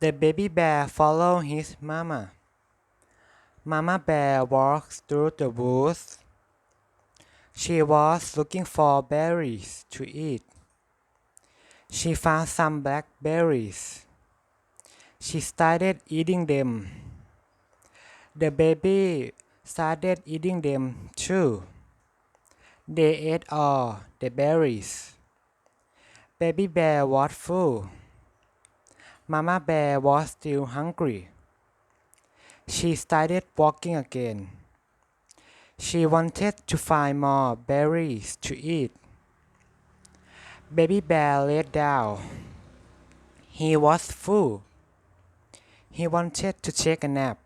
The baby bear followed his mama. Mama bear walked through the woods. She was looking for berries to eat. She found some blackberries. She started eating them. The baby started eating them too. They ate all the berries. Baby bear was full. Mama bear was still hungry. She started walking again. She wanted to find more berries to eat. Baby bear laid down. He was full. He wanted to take a nap.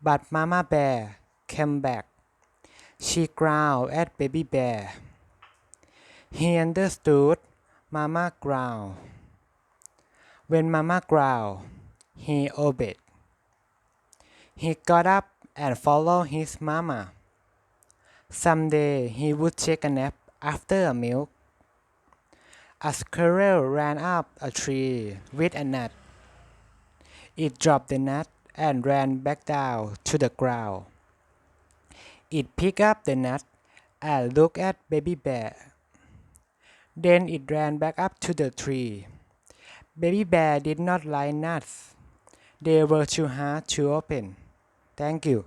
But Mama bear came back. She growled at Baby bear. He understood Mama growled. When Mama growled, he obeyed. He got up and followed his mama. Someday he would take a nap after a milk. A squirrel ran up a tree with a nut. It dropped the nut and ran back down to the ground. It picked up the nut and looked at Baby Bear. Then it ran back up to the tree. Baby Bear did not like nuts. They were too hard to open. Thank you.